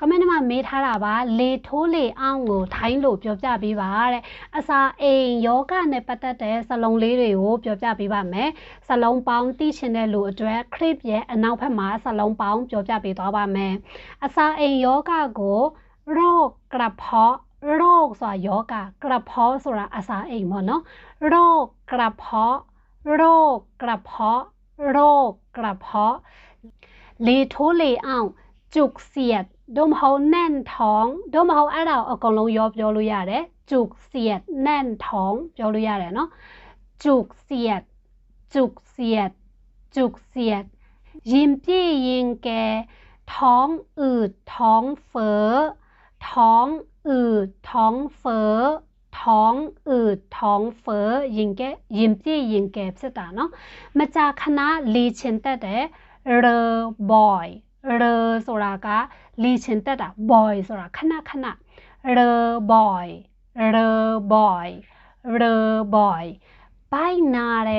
comment မှာမေးထားတာပါလေထိုးလေအောင်ကိုထိုင်းလို့ပြောပြပေးပါတဲ့အစာအိမ်ယောဂနဲ့ပတ်သက်တဲ့စလုံးလေးတွေကိုပြောပြပေးပါမယ်စလုံးပေါင်းသိချင်တဲ့လူအတွက် clip ရဲ့အနောက်ဘက်မှာစလုံးပေါင်းပြောပြပေးသွားပါမယ်အစာအိမ်ယောဂကိုโรคกระเพาะโรคส่วนยอกะกระเพาะส่วนอาสาเองมั้งเนาะ โรคกระเพาะ โรคกระเพาะ โรคกระเพาะเลโทเลเอาจุกเสียดဒိုမဟုတ်နန်ထောင်းဒိုမဟုတ်အဲ့ဒါကိုအကုန်လုံးရောပြောလို့ရတယ်จุกเสียดနန်ထောင်းပြောလို့ရတယ်เนาะ จุกเสียด จุกเสียด จุกเสียดရင်ပြည့်ရင်ကဲท้องอืดท้องเฟ้อ ท้องอืดท้องเฟ้อ ท้องอืดท้องเฟ้อ ยิงแกยิมจี้ยิงแกဖြစ်တာเนาะมาจากคณะลีเชนแต่เรอบอยรอสุรากะลีเชนเตะบอยสุราคณะคณะเรอบอย เรอบอยเรอบอยป้ายนาเร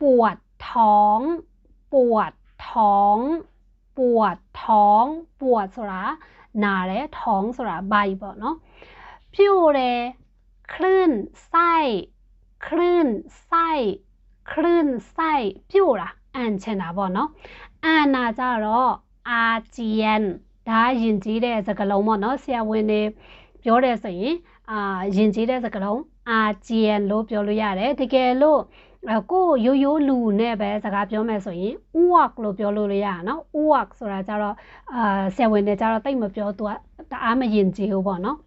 ปวดท้อง ปวดท้อง ปวดท้อง ปวดสุรา นาเรท้องสุราใบบ่เนาะพี่โอเรคลื่นไส้คลื่นไส้คลื่นไส้พี่โอ่ะอันเชนาบ่เนาะ อันนาจารอအာဂျီယန်ဒါယဉ်ကျေးတဲ့စကားလုံးပေါ့နော်ဆရာဝန်တွေပြောတယ်ဆိုရင်အာယဉ်ကျေးတဲ့စကားလုံးအာဂျီယန်လို့ပြောလို့ရတယ်တကယ်လို့ကိုရိုးရိုးလူနဲ့ပဲစကားပြောမယ်ဆိုရင် uwak လို့ပြောလို့ရရနော် uwak ဆိုတာကြတော့အာဆယ်ဝင်နဲ့ကြတော့တိတ်မပြောသူကတအားမရင်ကျေဘူးပေါ့နော်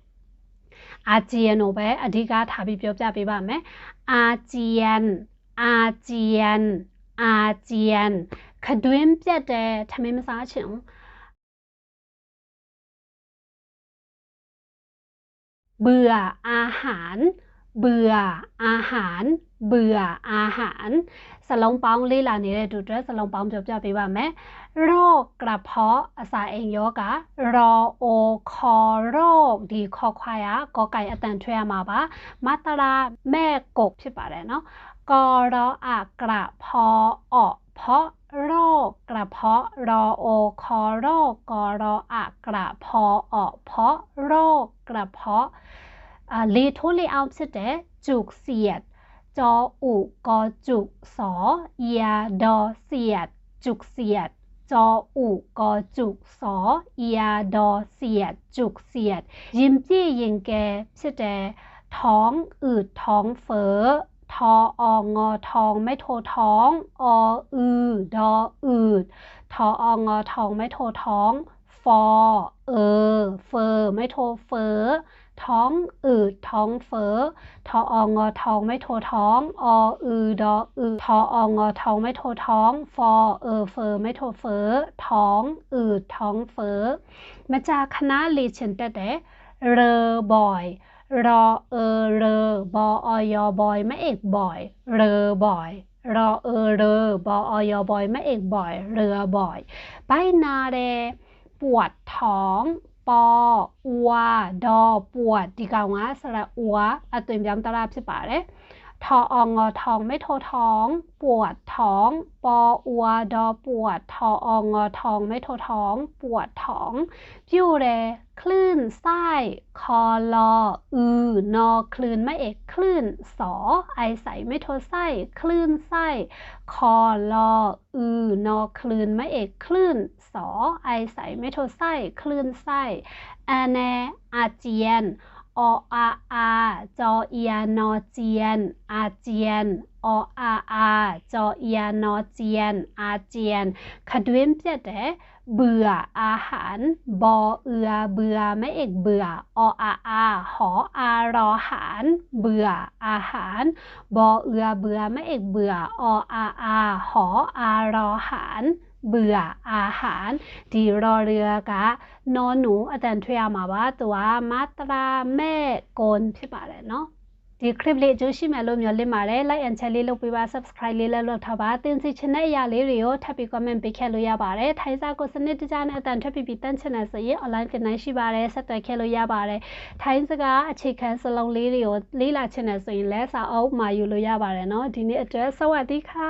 အာဂျီယန်ကိုပဲအဓိကထားပြီးပြောပြပေးပါမယ်အာဂျီယန်အာဂျီယန်အာဂျီယန်คดวင်းပြတ်တဲ့ထမင်းမစားချင်ื่ออาหารเบื่ออาหารเบื่ออาหาร สลองป้องเลลาเนี่ยดูด้วยสลองป้องจบจยวๆไปว่าไหมโรคกระเพาะอาศัยเองโยกะรอโอคอโรคดีคอควายะกอไก่อัตันเทียมาบะมาตาราแม่กบใช่ปะเนาะกอรออะกระเพาะอ่อเพาะโรคกระเพาะรอ โอคอโรคกอรออะกระพอออเพาะโรคกระเพาะลีทุลีเอาเสเดจุกเสียด จออุกอจุกสอเอียดอเสียดจุกเสียดจออุกอจุกสอเอียดอเสียด จุกเสียด ยิมจี้ยิงแกเสเดท้องอืดท้องเฟ้อทอองอทองไม่โทท้องออือดออืดทอองอทองไม่โทท้อง ฟอเออเฟอไม่โทเฟอท้อง อืดท้องเฟอ้อทอองอทองไม่โทท้องออือดออือทอองอทองไม่โทท้อง ฟอเออเฟอไม่โทเฟอท้องอืดท้องเฟอมาจากคณะลีเชนเตเดเรอบ่อยรอเออเรอบออยบอยแม่เอกบ่อยเรอบ่อยรอเออเรอบออยบอยแม่เอกบ่อย เรือบ่อย ไปนาเดปวดท้องปออัวดอปวดดีกาว่าสระอัว อตุยมยำตราบสิป่าเลยทอองอทองไม่โทท้อง ปวดท้อง ปออัวดอปวด ทอองอทองไม่โทท้องปวดท้องจิวเรคลื่นไส้คอลอ อือนอคลื่น ไม่เอกคลื่นสอไอใสไม่โทไส้คลื่นไส้คอลอ อือนอคลื่น ไม่เอกคลื่นสอไอใสไม่โทไส้คลื่นไส้แอแนอาเจียนออาอาจอเอียนอเจียน อาเจียนออาอาจอเอียนอเจียน อาเจียนขดเว้นเพียแต่เบื่ออาหาร บอเอือเบื่อไม่เอกเบื่อออาอาหออารอหาร เบื่ออาหารบอเอือเบื่อไม่เอกเบื่อออาอาหออารอหารเบื่ออาหารဒီรอเรือกะนอนหนูအတန်ထွက်ရမှာပါသူကမတရာမဲ့ကွန်ဖြစ်ပါတယ်เนาะဒီ clip လေးအကျိုးရှိမယ်လို့မျှော်လင့်ပါတယ် like and share လေးလုပ်ပေးပါ subscribe လေးလည်းလုပ်ထားပါသင်စီချင်တဲ့အရာလေးတွေရောထပ်ပြီး comment ပေးခဲ့လို့ရပါတယ်ထိုင်းစာကိုစနစ်တကျနဲ့အတန်ထွက်ပြီးပြီးတန်းချင်တယ်ဆိုရင် online သင်တန်းရှိပါတယ်ဆက်သွယ်ခဲ့လို့ရပါတယ်ထိုင်းစကားအခြေခံစလုံးလေးတွေရောလေ့လာချင်တယ်ဆိုရင်လည်းစာအုပ်မှာယူလို့ရပါတယ်เนาะဒီနေ့အတွက်ဆောက်ဝတ်ဒီခါ